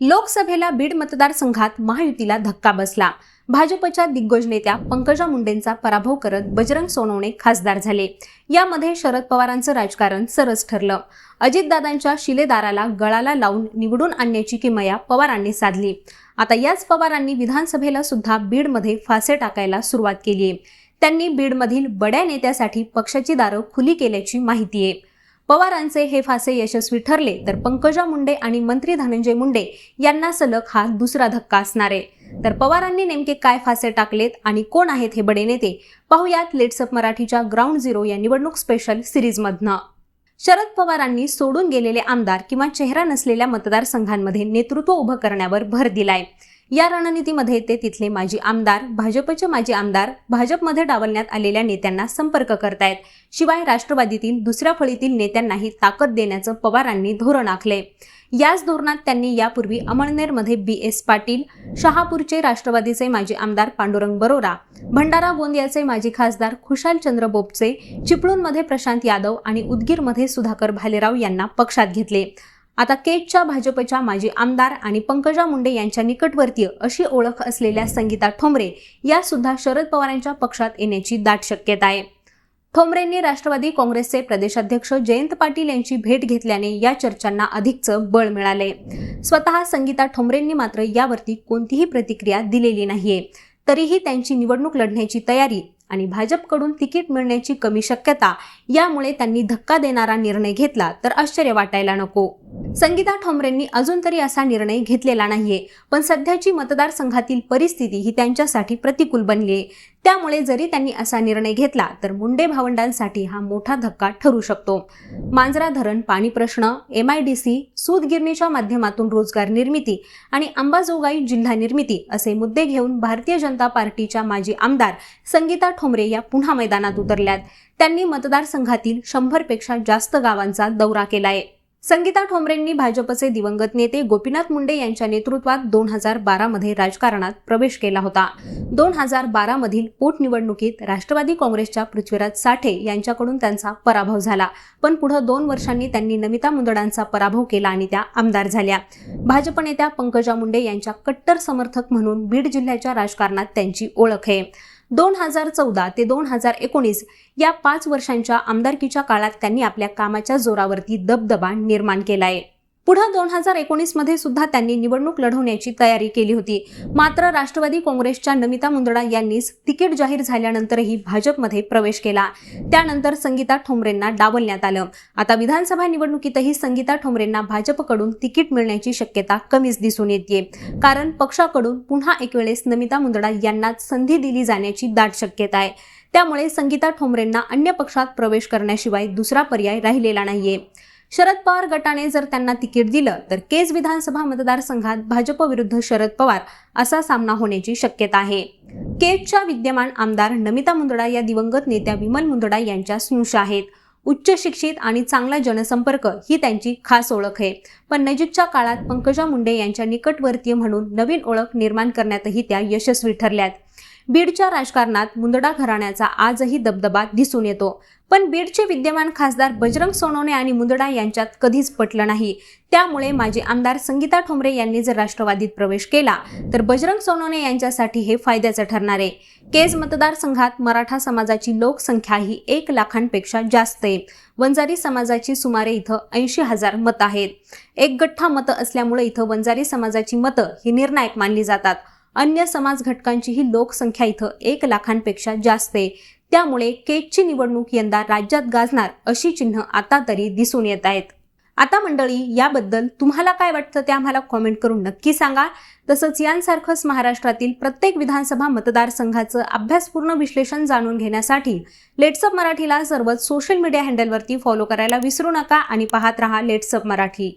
लोकसभेला बीड मतदारसंघात महायुतीला धक्का बसला. भाजपच्या दिग्गज नेत्या पंकजा मुंडेंचा पराभव करत बजरंग सोनवणे खासदार झाले. यामध्ये शरद पवारांचं राजकारण सरस ठरलं. अजितदादांच्या शिलेदाराला गळाला लावून निवडून आणण्याची किमया पवारांनी साधली. आता याच पवारांनी विधानसभेला सुद्धा बीडमध्ये फासे टाकायला सुरुवात केली आहे त्यांनी बीडमधील बड्या नेत्यासाठी पक्षाची दारं खुली केल्याची माहिती आहे पवारांचे हे फासे यशस्वी ठरले तर पंकजा मुंडे आणि मंत्री धनंजय मुंडे यांना सलग हा दुसरा धक्का असणार आहे. तर पवारांनी नेमके काय फासे टाकलेत आणि कोण आहेत हे बडे नेते पाहुयात लेट्सअप मराठीच्या ग्राउंड झिरो या निवडणूक स्पेशल सिरीजमधनं. शरद पवारांनी सोडून गेलेले आमदार किंवा चेहरा नसलेल्या मतदारसंघांमध्ये नेतृत्व उभं करण्यावर भर दिलाय. या रणनीतीमध्ये ते तिथले माजी आमदार भाजपचे माजी आमदार भाजपमध्ये डावलण्यात आलेल्या नेत्यांना संपर्क करतायत. शिवाय राष्ट्रवादीतील दुसऱ्या फळीतील नेत्यांनाही ताकद देण्याचं पवारांनी धोरण आखले याच धोरणात त्यांनी यापूर्वी अमळनेरमध्ये बी एस पाटील शहापूरचे राष्ट्रवादीचे माजी आमदार पांडुरंग बरोरा भंडारा गोंदियाचे माजी खासदार खुशाल चंद्र बोपचे चिपळूणमध्ये प्रशांत यादव आणि उदगीरमध्ये सुधाकर भालेराव यांना पक्षात घेतले. आता केटच्या भाजपच्या माजी आमदार आणि पंकजा मुंडे यांच्या निकटवर्तीय अशी ओळख असलेल्या संगीता ठोंबरे या सुद्धा शरद पवारांच्या पक्षात येण्याची दाट शक्यता आहे. ठोंबरेंनी राष्ट्रवादी काँग्रेसचे प्रदेशाध्यक्ष जयंत पाटील यांची भेट घेतल्याने या चर्चांना अधिकचं बळ मिळाले स्वतः संगीता ठोंबरेंनी मात्र यावरती कोणतीही प्रतिक्रिया दिलेली नाहीये. तरीही त्यांची निवडणूक लढण्याची तयारी आणि भाजपकडून तिकीट मिळण्याची कमी शक्यता यामुळे त्यांनी धक्का देणारा निर्णय घेतला तर आश्चर्य वाटायला नको. संगीता ठोंबरेंनी अजून तरी असा निर्णय घेतलेला नाहीये पण सध्याची मतदारसंघातील परिस्थिती ही त्यांच्यासाठी प्रतिकूल बनली त्यामुळे जरी त्यांनी असा निर्णय घेतला तर मुंडे भावंडांसाठी हा मोठा धक्का ठरू शकतो. मांजरा धरण पाणी प्रश्न एम आय डी सी सूतगिरणीच्या माध्यमातून रोजगार निर्मिती आणि अंबाजोगाई जिल्हा निर्मिती असे मुद्दे घेऊन भारतीय जनता पार्टीच्या माजी आमदार संगीता ठोंबरे या पुन्हा मैदानात उतरल्यात. त्यांनी मतदारसंघातील शंभरपेक्षा जास्त गावांचा दौरा केलाय. संगीता ठोंबरेंनी भाजपचे दिवंगत नेते गोपीनाथ मुंडे यांच्या नेतृत्वात दोन हजार बारामध्ये राजकारणात प्रवेश केला होता. दोन हजार बारामधील पोटनिवडणुकीत राष्ट्रवादी काँग्रेसच्या पृथ्वीराज साठे यांच्याकडून त्यांचा पराभव झाला. पण पुढे दोन वर्षांनी त्यांनी नमिता मुंदडांचा पराभव केला आणि त्या आमदार झाल्या. भाजप नेत्या पंकजा मुंडे यांच्या कट्टर समर्थक म्हणून बीड जिल्ह्याच्या राजकारणात त्यांची ओळख आहे. दोन हजार चौदा ते दोन हजार एकोणीस या पाच वर्षांच्या आमदारकीच्या काळात त्यांनी आपल्या कामाच्या जोरावरती दबदबा निर्माण केला आहे पुढे दोन हजार एकोणीसमध्ये सुद्धा त्यांनी निवडणूक लढवण्याची तयारी केली होती. मात्र राष्ट्रवादी काँग्रेसच्या नमिता मुंदडा यांनीच तिकीट जाहीर झाल्यानंतरही भाजपमध्ये प्रवेश केला. त्यानंतर संगीता ठोंबरेंना डावलण्यात आलं. आता विधानसभा निवडणुकीतही संगीता ठोंबरेंना भाजपकडून तिकीट मिळण्याची शक्यता कमीच दिसून येते कारण पक्षाकडून पुन्हा एक वेळेस नमिता मुंदडा यांनाच संधी दिली जाण्याची दाट शक्यता आहे. त्यामुळे संगीता ठोंबरेंना अन्य पक्षात प्रवेश करण्याशिवाय दुसरा पर्याय राहिलेला नाहीये. शरद पवार गटाने जर त्यांना तिकीट दिलं तर केज विधानसभा मतदारसंघात भाजप विरुद्ध शरद पवार असा सामना होण्याची शक्यता आहे. केजच्या विद्यमान आमदार नमिता मुंदडा या दिवंगत नेत्या विमल मुंदडा यांच्या स्नुष आहेत. उच्च शिक्षित आणि चांगला जनसंपर्क ही त्यांची खास ओळख आहे. पण नजीकच्या काळात पंकजा मुंडे यांच्या निकटवर्तीय म्हणून नवीन ओळख निर्माण करण्यातही त्या यशस्वी ठरल्यात. बीडच्या राजकारणात मुंदडा घराण्याचा आजही दबदबा दिसून येतो. पण बीडचे विद्यमान खासदार बजरंग सोनवणे आणि मुंदडा यांच्यात कधीच पटलं नाही. त्यामुळे माजी आमदार संगीता ठोंबरे यांनी जर राष्ट्रवादीत प्रवेश केला तर बजरंग सोनवणे यांच्यासाठी हे फायद्याचं ठरणार आहे. केज मतदारसंघात मराठा समाजाची लोकसंख्या ही एक लाखांपेक्षा जास्त आहे. वंजारी समाजाची सुमारे इथं ऐंशी हजार मतं आहेत. एक गठ्ठा मतं असल्यामुळे इथं वंजारी समाजाची मतं ही निर्णायक मानली जातात. अन्य समाज घटकांची ही लोकसंख्या इथं एक लाखांपेक्षा जास्त आहे. त्यामुळे केटची निवडणूक यंदा राज्यात गाजणार अशी चिन्ह आता तरी दिसून येत आहेत. आता मंडळी याबद्दल तुम्हाला काय वाटतं ते आम्हाला कॉमेंट करून नक्की सांगा. तसंच यांसारखंच महाराष्ट्रातील प्रत्येक विधानसभा मतदारसंघाचं अभ्यासपूर्ण विश्लेषण जाणून घेण्यासाठी लेट्सअप मराठीला सर्वच सोशल मीडिया हँडलवरती फॉलो करायला विसरू नका आणि पाहत रहा लेट्सअप मराठी.